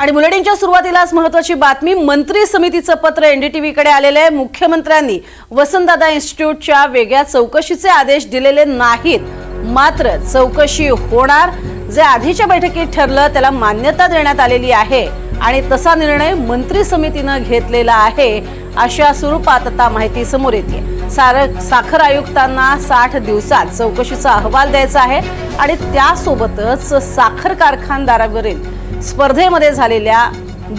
आणि बुलेटिनच्या सुरुवातीलाच महत्वाची बातमी मंत्री समितीचं पत्र एनडीटीव्ही कडे आलेलं आहे. मुख्यमंत्र्यांनी वसंतदादा इन्स्टिट्यूटच्या वेगळ्या चौकशीचे आदेश दिलेले नाहीत. मात्र चौकशी होणार. जे आधीच्या बैठकीत ठरलं त्याला मान्यता देण्यात आलेली आहे. आणि तसा निर्णय मंत्री समितीनं घेतलेला आहे अशा स्वरूपात आता माहिती समोर येते. सार साखर आयुक्तांना साठ दिवसात चौकशीचा अहवाल द्यायचा आहे. आणि त्यासोबतच साखर कारखानदारावरील स्पर्धेमध्ये झालेल्या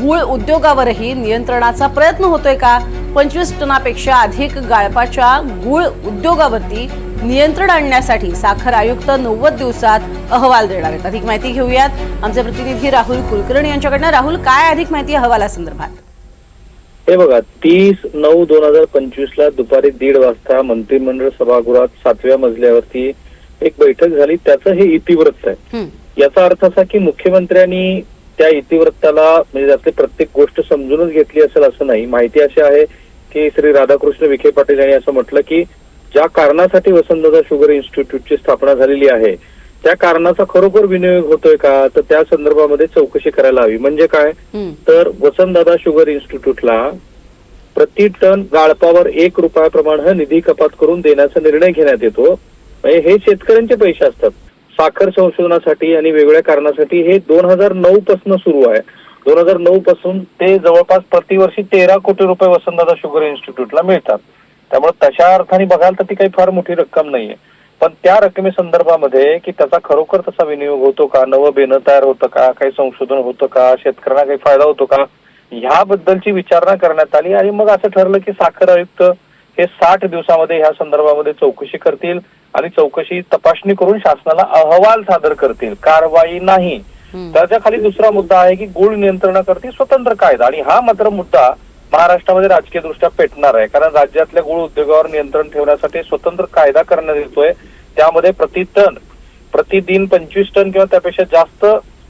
गुळ उद्योगावरही नियंत्रणाचा प्रयत्न होतोय का? पंचवीस टनापेक्षा अधिक गाळपाच्या गुळ उद्योगावरती नियंत्रण आणण्यासाठी साखर आयुक्त नव्वद दिवसात अहवाल देणार आहेत. अधिक माहिती घेऊयात. आमचे प्रतिनिधी राहुल कुलकर्णी यांच्याकडनं. राहुल काय अधिक माहिती अहवालासंदर्भात हे बघा तीस नऊ दोन हजार पंचवीस ला दुपारी दीड वाजता मंत्रिमंडळ सभागृहात सातव्या मजल्यावरती एक बैठक झाली. त्याचं हे इतिवृत्त आहे. याचा अर्थ असा की मुख्यमंत्र्यांनी त्या इतिवृत्ताला म्हणजे त्यातली प्रत्येक गोष्ट समजूनच घेतली असेल असं नाही. माहिती अशी आहे की श्री राधाकृष्ण विखे पाटील यांनी असं म्हटलं की ज्या कारणासाठी वसंतदादा शुगर इन्स्टिट्यूटची स्थापना झालेली आहे त्या कारणाचा खरोखर विनियोग होतोय का? तर त्या संदर्भामध्ये चौकशी करायला हवी. म्हणजे काय? तर वसंतदादा शुगर इन्स्टिट्यूटला प्रति टन गाळपावर एक रुपयाप्रमाणे निधी कपात करून देण्याचा निर्णय घेण्यात येतो. म्हणजे हे शेतकऱ्यांचे पैसे असतात. साखर संशोधनासाठी आणि वेगवेगळ्या कारणासाठी हे दोन हजार नऊ पासून सुरू आहे. दोन हजार नऊ पासून ते जवळपास प्रतिवर्षी तेरा कोटी रुपये वसंतदादा शुगर इन्स्टिट्यूटला मिळतात. त्यामुळे तशा अर्थाने बघाल तर ती काही फार मोठी रक्कम नाहीये. पण त्या रकमे संदर्भामध्ये की त्याचा खरोखर तसा विनियोग होतो का नवं बेनं तयार होतं का काही संशोधन होतं का शेतकऱ्यांना काही फायदा होतो का ह्याबद्दलची विचारणा करण्यात आली आणि मग असं ठरलं की साखर आयुक्त हे साठ दिवसामध्ये ह्या संदर्भामध्ये चौकशी करतील आणि चौकशी तपासणी करून शासनाला अहवाल सादर करतील. कारवाई नाही. त्याच्याखाली दुसरा मुद्दा आहे की गुळ नियंत्रणाकरती स्वतंत्र कायदा. आणि हा मात्र मुद्दा महाराष्ट्रामध्ये राजकीय दृष्ट्या पेटणार आहे. कारण राज्यातल्या गुळ उद्योगावर नियंत्रण ठेवण्यासाठी स्वतंत्र कायदा करण्यात येतोय. त्यामध्ये प्रति टन प्रतिदिन पंचवीस टन किंवा त्यापेक्षा जास्त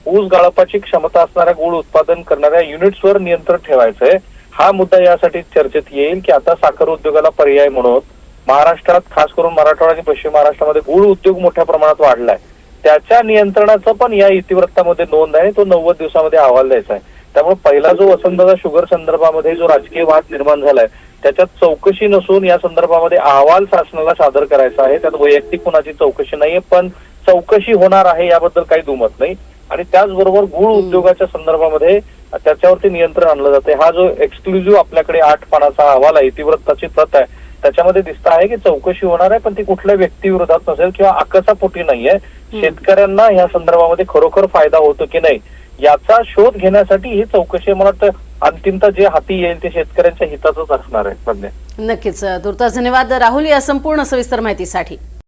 ऊस गाळपाची क्षमता असणाऱ्या गुळ उत्पादन करणाऱ्या युनिट्सवर नियंत्रण ठेवायचंय. हा मुद्दा यासाठी चर्चेत येईल की आता साखर उद्योगाला पर्याय म्हणून महाराष्ट्रात खास करून मराठवाडा आणि पश्चिम महाराष्ट्रामध्ये गुळ उद्योग मोठ्या प्रमाणात वाढलाय. त्याच्या नियंत्रणाचं पण या इतिवृत्तामध्ये नोंद आहे. तो नव्वद दिवसामध्ये अहवाल द्यायचा आहे. त्यामुळे पहिला जो वसंतदादा शुगर संदर्भामध्ये जो राजकीय वाद निर्माण झालाय त्याच्यात चौकशी नसून या संदर्भामध्ये अहवाल शासनाला सादर करायचा आहे. त्यात वैयक्तिक कुणाची चौकशी नाहीये पण चौकशी होणार आहे याबद्दल काही दुमत नाही. आणि त्याचबरोबर गुळ उद्योगाच्या संदर्भामध्ये त्याच्यावरती नियंत्रण आणलं जाते हा जो एक्सक्लुझिव्ह आपल्याकडे आठ पानाचा अहवाल आहे इतिवृत्ताची प्रत आहे त्याच्यामध्ये दिसत आहे की चौकशी होणार आहे पण ती कुठल्या व्यक्तीविरोधात नसेल किंवा आकसापोटी नाहीये. शेतकऱ्यांना या संदर्भामध्ये खरोखर फायदा होतो की नाही याचा शोध घेण्यासाठी ही चौकशी मला वाटतं अंतिमता जे हाती येईल ते शेतकऱ्यांच्या हिताचंच असणार आहे नक्कीच. तुर्तास धन्यवाद. राहुल या संपूर्ण सविस्तर माहितीसाठी.